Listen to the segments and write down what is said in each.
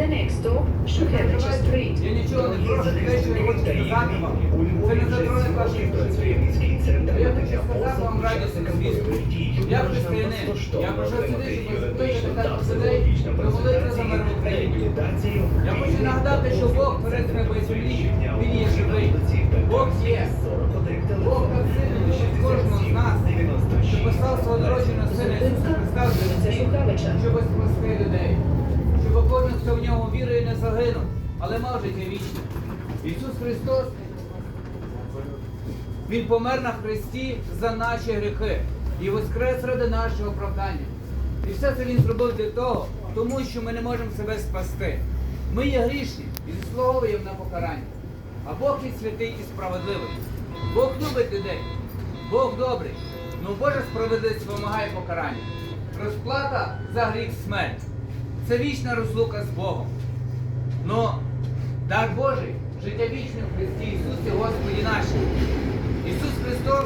The next stop, Шухевича Street. Я нічого не прошу, те, що я хочу сказати вам. Це не заборонить ваші життя. Я хочу сказати вам радісну звістку. Я християнин. Я прийшов сюди, щоб закликати також людей молитви за мир в Україні. Я хочу нагадати, що Бог перед тебе землі, Він є живий. Бог є. Бог так сильно любить кожного з нас, що послав свого народженого сина Ісуса Христа щоб спасти людей. В нього вірує, не загинув, але мав життя вічне. Ісус Христос, Він помер на Христі за наші гріхи і воскрес ради нашого оправдання. І все це Він зробив для того, тому що ми не можемо себе спасти. Ми є грішні і заслуговуємо на покарання. А Бог є святий і справедливий. Бог любить людей. Бог добрий. Ну Божа справедливість вимагає покарання. Розплата за гріх смерть. Це вічна розлука з Богом. Но дар Божий, життя вічне в Христі Ісусі Господі нашому. Ісус Христос,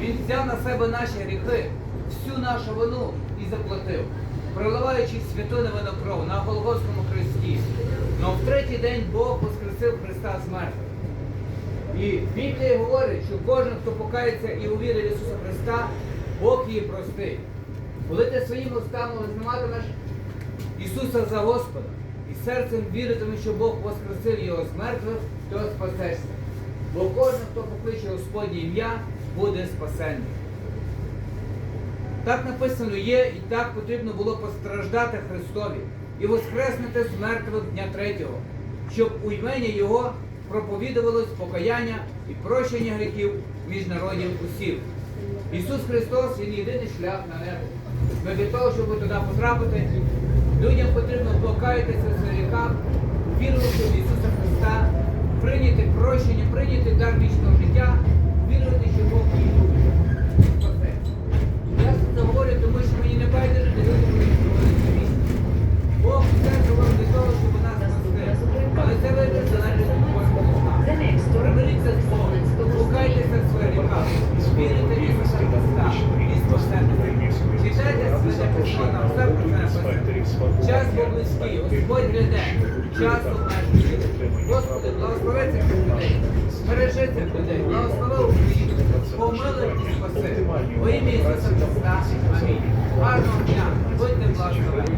Він взяв на себе наші гріхи, всю нашу вину і заплатив, проливаючи святу невинну кров на Голгофському хресті. Но в третій день Бог воскресив Христа з мертвих. І Біблія говорить, що кожен, хто покається і увірить Ісуса Христа, Бог її простить. Коли ти своїми устами визнаватимеш Ісуса за Господа і серцем віритимеш, що Бог воскресив його з мертвих, то спасешся. Бо кожен, хто покличе Господнє ім'я, буде спасенний. Так написано є, і так потрібно було постраждати Христові і воскреснути з мертвих дня третього, щоб у імені Його проповідувалось покаяння і прощення гріхів між народів усіх. Ісус Христос Він єдиний шлях на небо. Но для того, щоб туди потрапити, людям потрібно покаятися в своїх гріхах, вірувати в Ісуса Христа, прийняти прощення, прийняти дар вічного життя, вірувати, що Бог їх любить. Я це говорю, тому що мені не байдуже, де люди проводити місце. Бог все зробив для того, щоб нас спасти. Але це вибір залежить від next stop, Примиріться з Богом, шукайтеся в своїх гріхах, вірите в Ісуса Христа, і спасете. Час був близький, Господь гляде, час обмежений. Господи, благослови цих людей, збережи цих людей, благослови Україну, помилуй і спаси. Во ім'я Ісуса Христа, амінь. Гарного дня, будьте благословені.